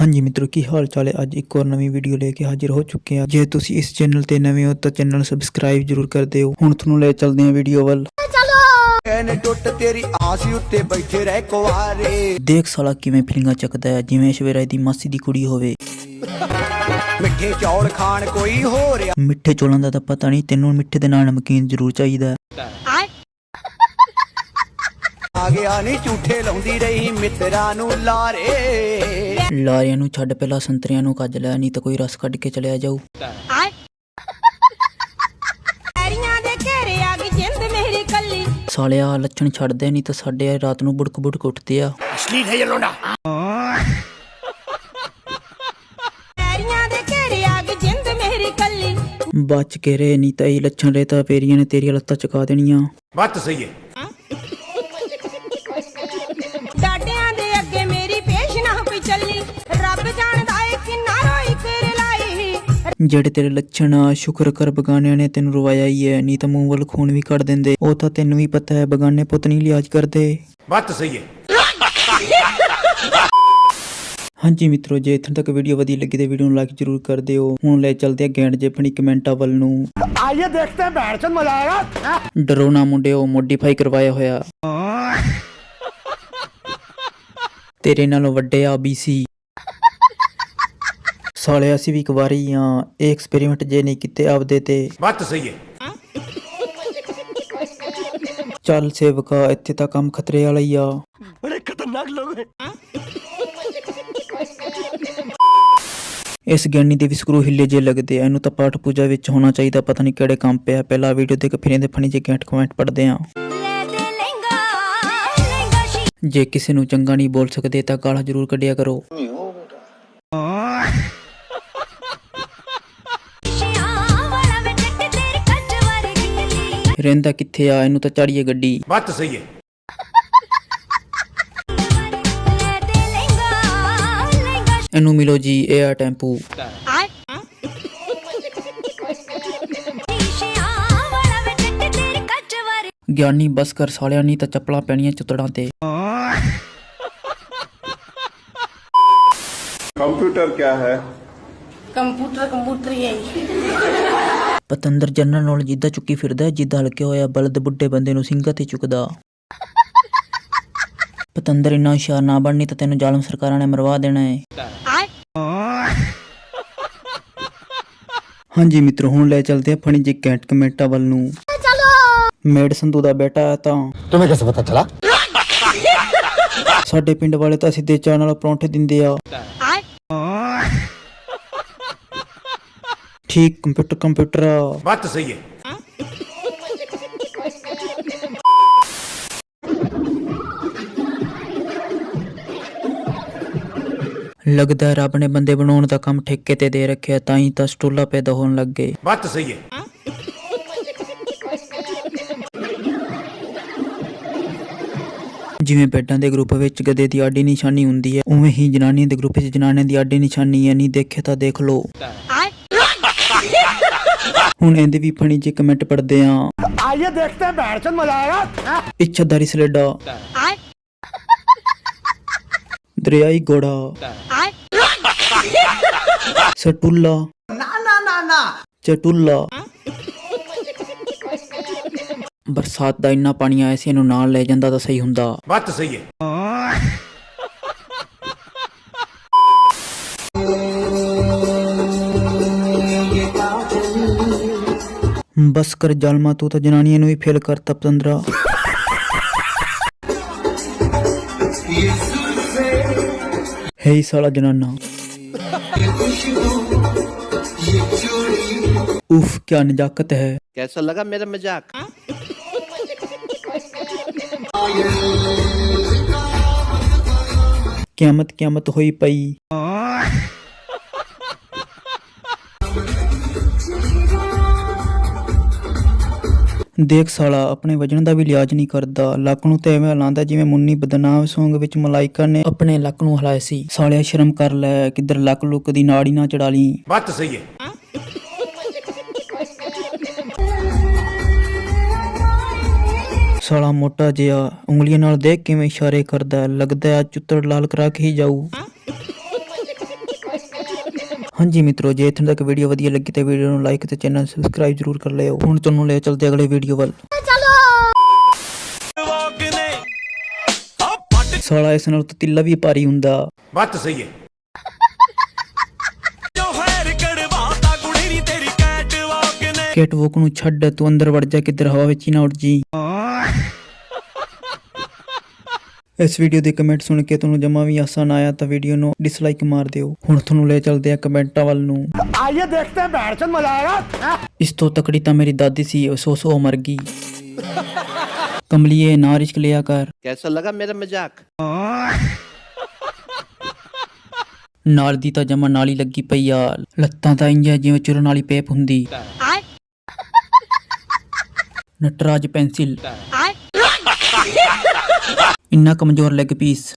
ਹਾਂਜੀ ਮਿੱਤਰੋ ਕੀ ਹਾਲ ਚਾਲ ਹੈ? ਅੱਜ ਇੱਕ ਹੋਰ ਨਵੀਂ ਵੀਡੀਓ ਲੈ ਕੇ ਹਾਜ਼ਰ ਹੋ ਚੁੱਕੇ ਹਾਂ। ਜੇ ਤੁਸੀਂ ਇਸ ਚੈਨਲ ਤੇ ਨਵੇਂ ਹੋ ਤਾਂ ਚੈਨਲ ਸਬਸਕ੍ਰਾਈਬ ਜਰੂਰ ਕਰ ਦਿਓ। ਹੁਣ ਤੁਹਾਨੂੰ ਲੈ ਚੱਲਦੇ ਹਾਂ ਵੀਡੀਓ ਵੱਲ। ਐਨ ਟੁੱਟ ਤੇਰੀ ਆਸ ਉੱਤੇ ਬੈਠੇ ਰਹਿ ਕੁਆਰੇ। ਦੇਖ ਸਾਲਾ ਕਿਵੇਂ ਫਿਲਿੰਗਾਂ ਚੱਕਦਾ ਹੈ ਜਿਵੇਂ ਸ਼ਵੇਰਾ ਦੀ ਮਾਸੀ ਦੀ ਕੁੜੀ ਹੋਵੇ। ਮਿੱਠੇ ਚੌਲ ਖਾਣ ਕੋਈ ਹੋ ਰਿਹਾ ਮਿੱਠੇ ਚੋਲਾਂ ਦਾ ਤਾਂ ਪਤਾ ਨਹੀਂ ਤੈਨੂੰ ਮਿੱਠੇ ਦੇ ਨਾਲ ਨਮਕੀਨ ਜ਼ਰੂਰ ਚਾਹੀਦਾ ਹੈ। ਆ ਗਿਆ ਨਹੀਂ ਝੂਠੇ ਲਾਉਂਦੀ ਰਹੀ ਮਿੱਤਰਾਂ ਨੂੰ ਲਾਰੇ। ਲਾਰਿਆਂ ਨੂੰ ਛੱਡ ਪਹਿਲਾਂ ਸੰਤਰੀਆਂ ਨੂੰ ਕੱਜ ਲੈ ਨਹੀਂ ਤਾਂ ਕੋਈ ਰਸ ਕੱਢ ਕੇ ਚਲਿਆ ਜਾਊ। ਸਾਲਿਆ ਲੱਛਣ ਛੱਡਦੇ ਨਹੀਂ ਤਾਂ ਸਾਡੇ ਰਾਤ ਨੂੰ ਬੁੜਕ ਬੁੜਕ ਉੱਠਦੇ ਆ। ਅਸ਼ਲੀਲ ਹੈ ਇਹ ਲੋਂਡਾ। ਬਚ ਕੇ ਰਹੇ ਨਹੀਂ ਤਾਂ ਇਹ ਲੱਛਣ ਰੇ ਤਾਂ ਪੇਰੀਆਂ ਨੇ ਤੇਰੀਆਂ ਲੱਤਾਂ ਚੁਕਾ ਦੇਣੀਆਂ। ਬੱਤ ਸਹੀ ਹੈ। ਜਿਹੜੇ ਤੇਰੇ ਲੱਛਣ ਸ਼ੁਕਰ ਕਰ ਬਗਾਨਿਆਂ ਨੇ ਤੈਨੂੰ ਰਵਾਇਆ ਹੀ ਹੈ ਨਹੀਂ ਤਾਂ ਮੂੰਹ ਖੂਨ ਵੀ ਕੱਢ ਦਿੰਦੇ। ਉਹ ਤਾਂ ਤੈਨੂੰ ਵੀ ਪਤਾ ਹੈ ਬਗਾਨੇ ਪੁੱਤ ਨਹੀਂ ਲਿਆਜ ਕਰਦੇ। ਬਾਤ ਸਹੀ ਹੈ। ਹਾਂਜੀ ਮਿੱਤਰੋ ਜੇ ਇੱਥੇ ਤੱਕ ਵੀਡੀਓ ਵਧੀਆ ਲੱਗੀ ਤੇ ਵੀਡੀਓ ਨੂੰ ਲਾਈਕ ਜ਼ਰੂਰ ਕਰ ਦਿਓ। ਹੁਣ ਲੈ ਚਲਦੇ ਆ ਗੈਂਡ ਜੇ ਫਣੀ ਕਮੈਂਟਾਂ ਵੱਲ ਨੂੰ। ਆਈਏ ਦੇਖਦੇ ਹਾਂ ਬੈਠਣ ਮਜ਼ਾ ਆਏਗਾ। ਡਰੋ ਨਾ ਮੁੰਡਿਓ ਮੋਡੀਫਾਈ ਕਰਵਾਇਆ ਹੋਇਆ। ਤੇਰੇ ਨਾਲੋਂ ਵੱਡੇ ਆ ਬੀਸੀ ਸਾਲਿਆ ਅਸੀਂ ਵੀ ਇੱਕ ਵਾਰੀ ਆ ਇਹ ਐਕਸਪੈਰੀਮੈਂਟ ਜੇ ਨਹੀਂ ਕੀਤੇ ਆਪਦੇ ਤੇ। ਬਾਤ ਸਹੀ ਹੈ। ਚੱਲ ਸੇਵਕਾ ਇੱਥੇ ਤਾਂ ਕੰਮ ਖਤਰੇ ਵਾਲਾ ਹੀ ਆ। ਬੜੇ ਖਤਰਨਾਕ ਲੋਕ ਹੈ ਇਸ ਗਿਆਨੀ ਦੇ ਵੀ ਹਿੱਲੇ ਜੇ ਲੱਗਦੇ ਆ। ਇਹਨੂੰ ਤਾਂ ਪਾਠ ਪੂਜਾ ਵਿੱਚ ਹੋਣਾ ਚਾਹੀਦਾ। ਪਤਾ ਨਹੀਂ ਕਿਹੜੇ ਕੰਮ ਪਿਆ। ਪਹਿਲਾ ਵੀਡੀਓ ਦੇਖ ਫਿਰ ਇਹਦੇ ਫਣੀ ਜੇ ਕੈਂਟ ਕਮੈਂਟ ਪੜਦੇ ਆ। ਜੇ ਕਿਸੇ ਨੂੰ ਚੰਗਾ ਨਹੀਂ ਬੋਲ ਸਕਦੇ ਤਾਂ ਕਾਲਾ ਜ਼ਰੂਰ ਕੱਢਿਆ ਕਰੋ। ਰਹਿੰਦਾ ਕਿੱਥੇ ਆ? ਇਹਨੂੰ ਤਾਂ ਚੜੀਏ ਗੱਡੀ। ਬਾਤ ਸਹੀ ਹੈ। ਇਹਨੂੰ ਮਿਲੋ ਜੀ ਇਹ ਆ ਟੈਂਪੂ। ਗਿਆਨੀ ਬਸ ਕਰ ਸਾਲਿਆਂ ਨਹੀਂ ਤਾਂ ਚੱਪਲਾਂ ਪੈਣੀਆਂ ਚੁੱਤੜਾਂ ਤੇ। ਕੰਪਿਊਟਰ ਕੀ ਹੈ? ਕੰਪਿਊਟਰ ਕੰਪਿਊਟਰ ਹੀ ਹੈ ਪਤੰਦਰ ਜਨਰਲ ਨੌਲੇਜ ਜਿੱਦਾਂ ਚੁੱਕੀ ਫਿਰਦਾ ਜਿੱਦਾਂ ਹਲਕੇ ਹੋਇਆ ਬਲਦ ਬੁੱਢੇ ਬੰਦੇ ਨੂੰ ਸਿੰਘਾਂ ਤੇ ਚੁੱਕਦਾ। ਪਤੰਦਰ ਇੰਨਾ ਹੁਸ਼ਿਆਰ ਨਾ ਬਣਨੀ ਤਾਂ ਤੈਨੂੰ ਜ਼ਾਲਮ ਸਰਕਾਰਾਂ ਨੇ ਮਰਵਾ ਦੇਣਾ ਹੈ ਹਾਂਜੀ ਮਿੱਤਰ ਹੁਣ ਲੈ ਚਲਦੇ ਆ ਫਣੀ ਜੀ ਕੈਂਟ ਕਮੈਂਟਾਂ ਵੱਲ ਨੂੰ। ਚਲੋ ਮੇਡ ਸੰਧੂ ਦਾ ਬੇਟਾ ਹੈ ਤਾਂ। ਤੁਹਾਨੂੰ ਕਿਵੇਂ ਪਤਾ ਚਲਾ? ਸਾਡੇ ਪਿੰਡ ਵਾਲੇ ਤਾਂ ਸਿੱਧੇ ਚਾਹ ਨਾਲ ਪਰੌਂਠੇ ਦਿੰਦੇ ਆ। ਆਏ ਠੀਕ ਕੰਪਿਊਟਰ ਕੰਪਿਊਟਰ बात तो सही है ਲੱਗਦਾ ਹੈ ਰੱਬ ਨੇ ਬੰਦੇ ਬਣਾਉਣ ਦਾ ਕੰਮ ਠੇਕੇ ਤੇ ਦੇ ਰੱਖਿਆ ਤਾਂ ਹੀ ਤਾਂ ਸਟੂਲਾ ਪੈਦਾ ਹੋਣ ਲੱਗ ਗਏ बात तो सही है ਜਿਵੇਂ ਬੈੱਡਾਂ ਦੇ ਗਰੁੱਪ ਵਿੱਚ ਗਦੇ ਦੀ ਆਡੀ ਨਿਸ਼ਾਨੀ ਹੁੰਦੀ ਹੈ ਉਵੇਂ ਹੀ ਜਨਾਨੀਆਂ ਦੇ ਗਰੁੱਪ ਵਿੱਚ ਜਨਾਨੀਆਂ ਦੀ ਆਡੀ ਨਿਸ਼ਾਨੀ ਹੈ ਨਹੀਂ ਦੇਖੇ ਤਾਂ ਦੇਖ ਲਓ ਆਏ ਹੁਣ ਇਹਦੇ ਵੀ ਫਣੀ ਜੇ ਕਮੈਂਟ ਪੜਦੇ ਆ। ਆਈਏ ਦੇਖਦੇ ਹਾਂ ਬੈਠ ਚੰਦ ਮਜ਼ਾ ਆਏਗਾ। ਇੱਛਾਦਾਰੀ ਸਲੇਡਾ। ਦਰਿਆਈ ਗੋੜਾ ਸਟੂਲਾ। ਨਾ ਨਾ ਨਾ ਨਾ। ਚਟੁੱਲਾ। ਬਰਸਾਤ ਦਾ ਇੰਨਾ ਪਾਣੀ ਆਇਆ ਸੀ ਇਹਨੂੰ ਨਾਲ ਲੈ ਜਾਂਦਾ ਤਾਂ ਸਹੀ ਹੁੰਦਾ। ਬਾਤ ਸਹੀ ਹੈ। बस कर जालमा तू तो जनानिया नु भी फेल कर तब तंद्रा। हे साला जनाना। उफ क्या नजाकत है। कैसा लगा मेरा मज़ाक? क्यामत क्यामत हुई पई। ਦੇਖ ਸਾਲਾ ਆਪਣੇ ਵਜਨ ਦਾ ਵੀ ਲਿਆਜ ਨਹੀਂ ਕਰਦਾ। ਲੱਕ ਨੂੰ ਤੇ ਐਵੇਂ ਹਲਾਉਂਦਾ ਜਿਵੇਂ ਮੁੰਨੀ ਬਦਨਾਮ ਸੌਂਗ ਵਿੱਚ ਮਲਾਈਕਾ ਨੇ ਆਪਣੇ ਲੱਕ ਨੂੰ ਹਲਾਇਆ ਸੀ। ਸਾਲਿਆ ਸ਼ਰਮ ਕਰ ਲੈ ਕਿੱਧਰ ਲੱਕ ਲੁੱਕ ਦੀ ਨਾੜੀ ਨਾ ਚੜਾ ਲਈ ਬੱਤ ਸਹੀ ਹੈ। ਸਾਲਾ ਮੋਟਾ ਜਿਹਾ ਉਂਗਲੀਆਂ ਨਾਲ ਦੇਖ ਕਿਵੇਂ ਇਸ਼ਾਰੇ ਕਰਦਾ। ਲੱਗਦਾ ਚੁੱਤਰ ਲਾਲ ਕਰਾ ਕੇ ਹੀ ਜਾਊ। ਹਾਂਜੀ ਮਿੱਤਰੋ ਜੇ ਇੱਥੇ ਤੱਕ ਵੀਡੀਓ ਵਧੀਆ ਲੱਗੀ ਤੇ ਵੀਡੀਓ ਨੂੰ ਲਾਈਕ ਤੇ ਚੈਨਲ ਸਬਸਕ੍ਰਾਈਬ ਜ਼ਰੂਰ ਕਰ ਲਿਓ। ਹੁਣ ਤੁਹਾਨੂੰ ਲੈ ਚਲਦੇ ਅਗਲੇ ਵੀਡੀਓ ਵੱਲ। ਸਾਲਾ ਇਸ ਨਾਲ ਤਿੱਲਾ ਵੀ ਭਾਰੀ ਹੁੰਦਾ। ਬੱਤ ਸਹੀ ਹੈ। ਕੈਟਵਾਕ ਨੂੰ ਛੱਡ ਤੂੰ ਅੰਦਰ ਵੜ ਜਾ ਕਿੱਧਰ ਹਵਾ ਵਿੱਚ ਹੀ ਨਾ ਉੱਡ ਜੀ। ਇਸ ਵੀਡੀਓ ਦੇ ਕਮੈਂਟ ਸੁਣ ਕੇ ਤੁਹਾਨੂੰ ਜਮਾ ਵੀ ਆਸਾਨ ਆਇਆ ਤਾਂ ਵੀਡੀਓ ਨੂੰ ਡਿਸਲਾਈਕ ਮਾਰ ਦਿਓ। ਹੁਣ ਤੁਹਾਨੂੰ ਲੈ ਚੱਲਦੇ ਆ ਕਮੈਂਟਾਂ ਵੱਲ ਨੂੰ। ਆਈਏ ਦੇਖਦੇ ਹਾਂ ਬੈਠ ਕੇ ਮਜ਼ਾ ਇਸ ਤੋਂ ਤਕੜੀ ਤਾਂ ਮੇਰੀ ਦਾਦੀ ਸੀ ਸੋ ਸੋ ਮਰ ਗਈ। ਕਮਲੀਏ ਨਾ ਰਿਸਕ ਲਿਆ ਕਰ। ਕੈਸਾ ਲਗਾ ਮੇਰਾ ਮਜ਼ਾਕ? ਨਾਲ ਦੀ ਤਾਂ ਜਮਾ ਨਾਲੀ ਲੱਗੀ ਪਈ ਆ। ਲੱਤਾਂ ਤਾਂ ਇੰਜ ਜਿਵੇਂ ਚੁਰਨ ਵਾਲੀ ਪੇਪ ਹੁੰਦੀ। ਨਟਰਾਜ ਪੈਨਸਿਲ। ਇੰਨਾ ਕਮਜ਼ੋਰ ਲੈਗ ਪੀਸ